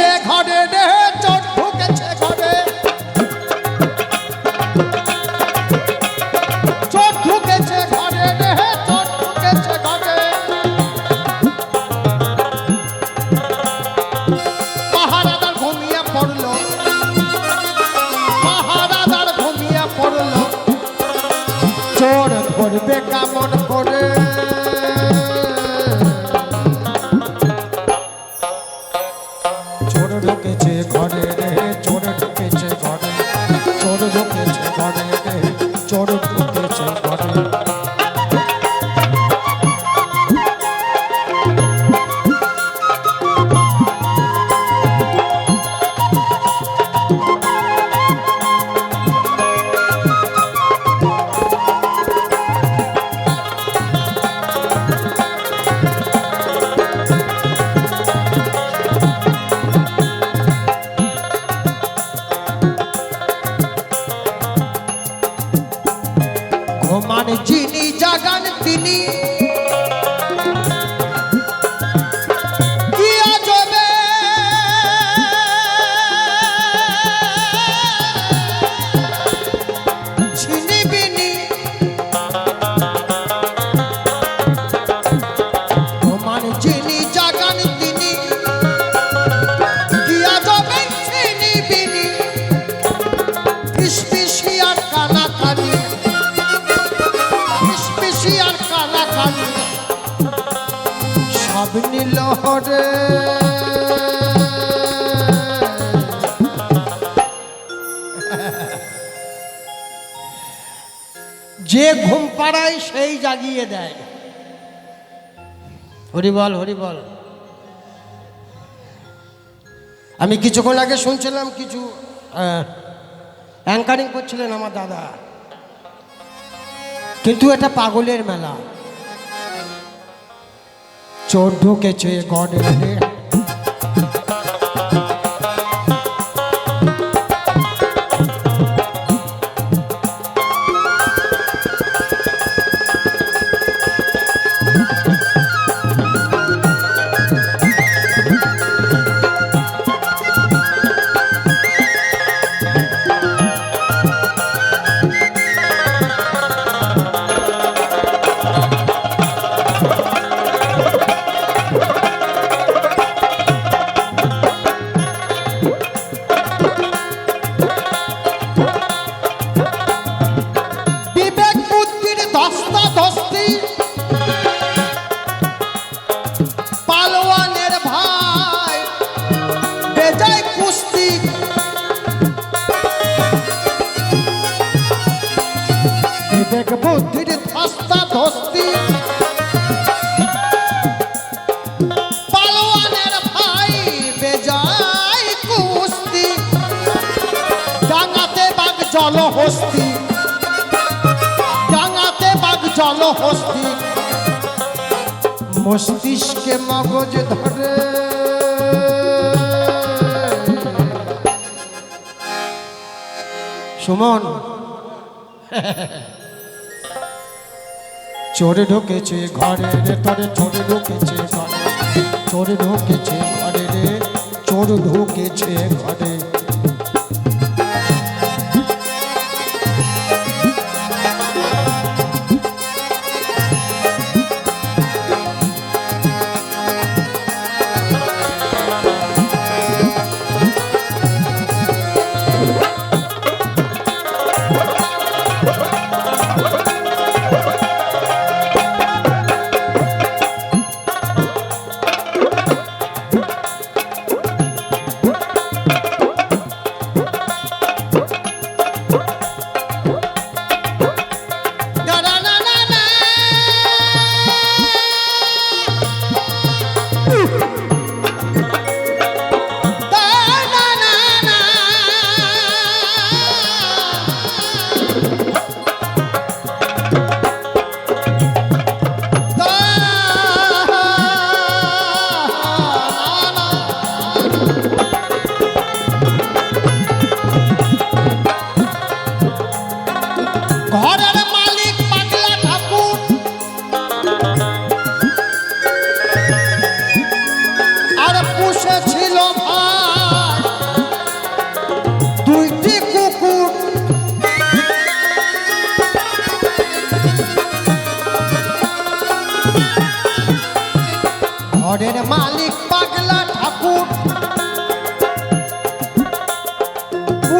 ঢুকেছে ঘরে রে যে ঘুম পাড়ায় সেই জাগিয়ে দেয়। হরিবল হরিবল আমি কিছুক্ষণ আগে শুনছিলাম কিছু অ্যাঙ্কারিং করছিলেন আমার দাদা। কিন্তু এটা পাগলের মেলা। চোর ঢুকেছে গডে বিবেক জলহস্তি। ডাঙাতে বাঘ জলহস্তি। মস্তিষ্কে মগজ ধরে। সুমন, চোরে ঢুকেছে ঘরে রে, তরে চোরে ঢুকেছে ঘরে। চোরে ঢুকেছে ঘরে রে, চোর ঢুকেছে ঘরে।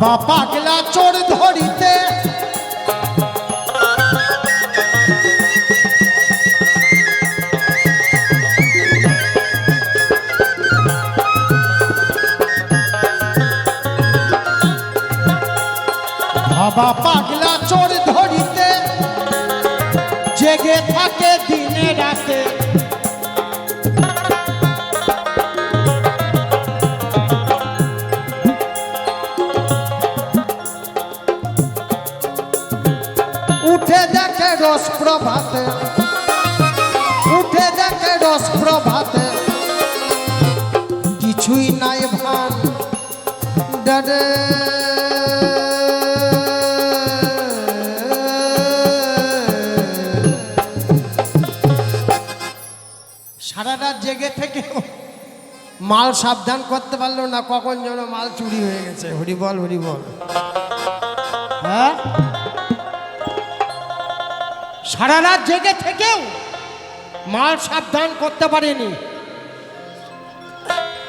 ভাবা পাগলা চোর ধরিতে। ভাবা জেগে থেকে মাল সাবধান করতে পারল না, কখন যেন মাল চুরি হয়ে গেছে। হরিবল হরিবল হ্যাঁ? সারা রাত জেগে থেকেও মাল সাবধান করতে পারেনি।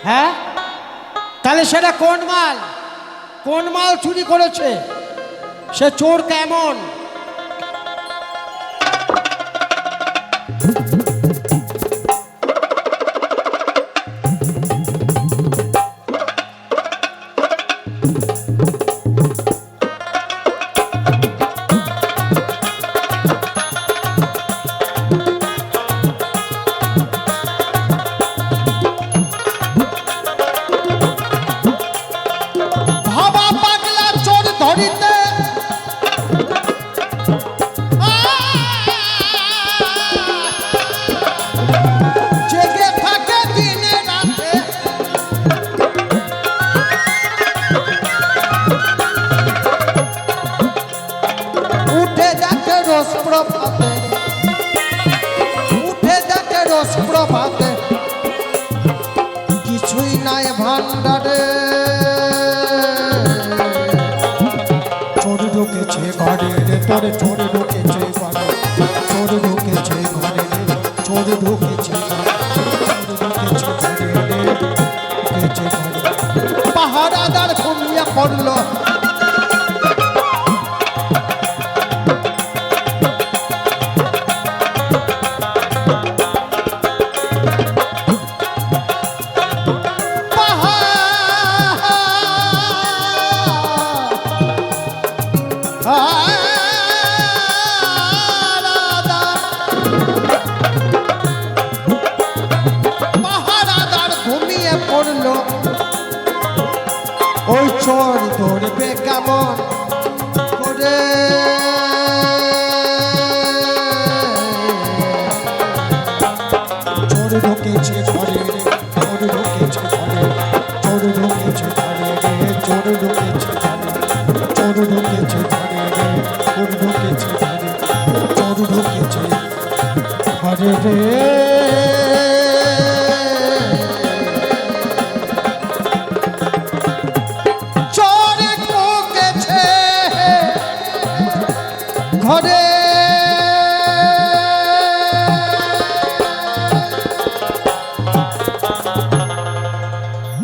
হ্যাঁ? তাহলে সেটা কোন মাল? কোন মাল চুরি করেছে? সে চোর কেমন? ধরিতে প্রভাতে কিছুই নাই ভান্ডারে তোর চোর ঢুকেছে ঘরে চোর ঢুকেছে ঘরে চোর ঢুকেছে পাহারাদার ঘুমিয়ে পড়ল। পাহারাদার কেমন